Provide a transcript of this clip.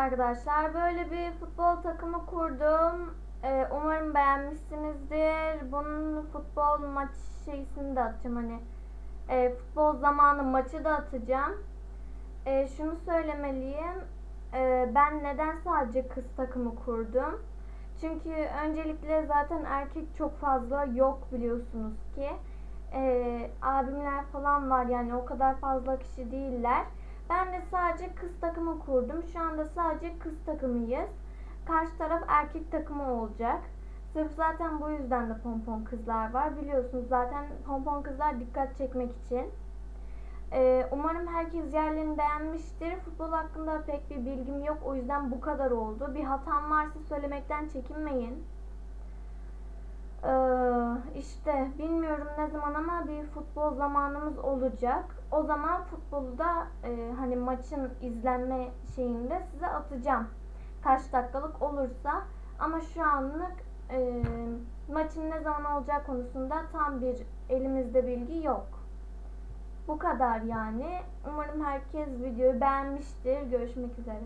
arkadaşlar. Böyle bir futbol takımı kurdum. Ee, umarım beğenmişsinizdir. Bunun futbol maç şeysini de atacağım hani. e, futbol zamanı maçı da atacağım. E, şunu söylemeliyim. E, ben neden sadece kız takımı kurdum? Çünkü öncelikle zaten erkek çok fazla yok biliyorsunuz ki. E, abimler falan var yani o kadar fazla kişi değiller. Ben de sadece kız takımı kurdum. Şu anda sadece kız takımıyız. Karşı taraf erkek takımı olacak. Sırf zaten bu yüzden de pompon kızlar var. Biliyorsunuz zaten pompon kızlar dikkat çekmek için. Ee, umarım herkes yerlerini beğenmiştir. Futbol hakkında pek bir bilgim yok. O yüzden bu kadar oldu. Bir hatam varsa söylemekten çekinmeyin. Ee, işte bilmiyorum ne zaman ama bir futbol zamanımız olacak. O zaman futbolu da e, hani maçın izlenme şeyinde size atacağım. Kaç dakikalık olursa. Ama şu anlık e, maçın ne zaman olacağı konusunda tam bir elimizde bilgi yok. Bu kadar yani. Umarım herkes videoyu beğenmiştir. Görüşmek üzere.